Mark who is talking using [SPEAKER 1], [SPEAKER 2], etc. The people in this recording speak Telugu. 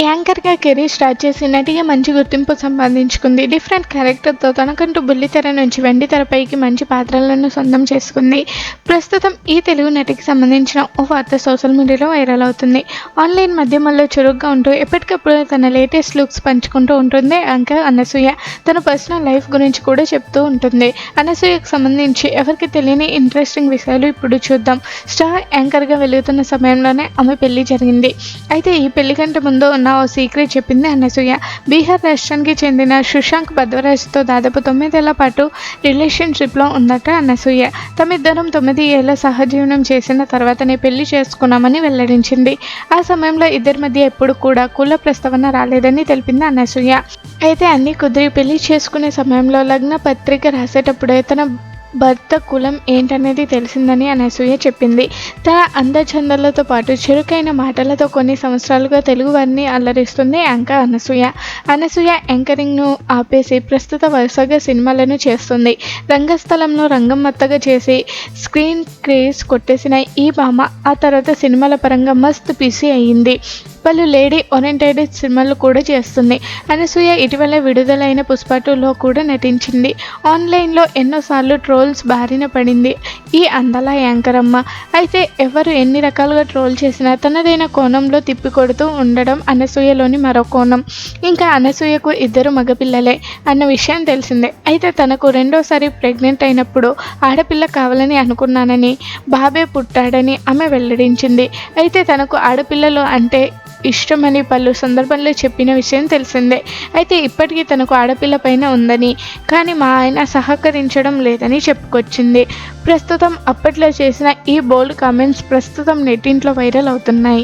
[SPEAKER 1] యాంకర్గా కెరీర్ స్టార్ట్ చేసి నటిగా మంచి గుర్తింపు సంపాదించుకుంది. డిఫరెంట్ క్యారెక్టర్తో తనకంటూ బుల్లితెర నుంచి వెండి తెరపైకి మంచి పాత్రలను సొంతం చేసుకుంది. ప్రస్తుతం ఈ తెలుగు నటికి సంబంధించిన ఓ వార్త సోషల్ మీడియాలో వైరల్ అవుతుంది. ఆన్లైన్ మాధ్యమాల్లో చురుగ్గా ఉంటూ ఎప్పటికప్పుడు తన లేటెస్ట్ లుక్స్ పంచుకుంటూ ఉంటుంది యాంకర్ అనసూయ. తన పర్సనల్ లైఫ్ గురించి కూడా చెప్తూ ఉంటుంది. అనసూయకు సంబంధించి ఎవరికి తెలియని ఇంట్రెస్టింగ్ విషయాలు ఇప్పుడు చూద్దాం. స్టార్ యాంకర్గా వెలుగుతున్న సమయంలోనే ఆమె పెళ్ళి జరిగింది. అయితే ఈ పెళ్ళి కంటే ముందు ఉన్న ఓ సీక్రెట్ చెప్పింది అనసూయ బీహార్ రాష్ట్రానికి చెందిన సుశాంక్ భద్వరాజ్తో దాదాపు తొమ్మిదేళ్ళ పాటు రిలేషన్షిప్లో ఉందట అనసూయ తమిద్దరం తొమ్మిది ఏళ్ళ సహజీవనం చేసిన తర్వాతనే పెళ్ళి చేసుకున్నామని వెల్లడించింది. ఆ సమయంలో ఇద్దరి మధ్య ఎప్పుడు కూడా కుల ప్రస్తావన రాలేదని తెలిపింది అనసూయ అయితే అన్ని కుదిరి పెళ్ళి చేసుకునే సమయంలో లగ్న పత్రిక రాసేటప్పుడే తన భర్త కులం ఏంటనేది తెలిసిందని అనసూయ చెప్పింది. తన అందచందలతో పాటు చురుకైన మాటలతో కొన్ని సంవత్సరాలుగా తెలుగువారిని అల్లరిస్తుంది యాంకర్ అనసూయ. అనసూయ యాంకరింగ్ను ఆపేసి ప్రస్తుత వరుసగా సినిమాలను చేస్తుంది. రంగస్థలంలో రంగమ్మత్తగా చేసి స్క్రీన్ క్రేజ్ కొట్టేసిన ఈ భామ ఆ తర్వాత సినిమాల పరంగా మస్త్ బిజీ అయ్యింది పలు లేడీ ఓరియంటెడ్ సినిమాలు కూడా చేస్తుంది. అనసూయ ఇటీవల విడుదలైన పుష్ప టూలో కూడా నటించింది. ఆన్లైన్లో ఎన్నోసార్లు ట్రోల్స్ బారిన పడింది. ఈ అందాల యాంకర్ అమ్మ అయితే ఎవరు ఎన్ని రకాలుగా ట్రోల్ చేసినా తనదైన కోణంలో తిప్పికొడుతూ ఉండడం అనసూయలోని మరో కోణం. ఇంకా అనసూయకు ఇద్దరు మగపిల్లలే అన్న విషయం తెలిసిందే. అయితే తనకు రెండోసారి ప్రెగ్నెంట్ అయినప్పుడు ఆడపిల్ల కావాలని అనుకున్నానని బాబే పుట్టాడని ఆమె వెల్లడించింది. అయితే తనకు ఆడపిల్లలు అంటే ఇష్టమని పలు సందర్భంలో చెప్పిన విషయం తెలిసిందే. అయితే ఇప్పటికీ తనకు ఆడపిల్ల పైన ఉందని కానీ మా ఆయన సహకరించడం లేదని చెప్పుకొచ్చింది. ప్రస్తుతం అప్పట్లో చేసిన ఈ బోల్డ్ కామెంట్స్ ప్రస్తుతం నెట్టింట్లో వైరల్ అవుతున్నాయి.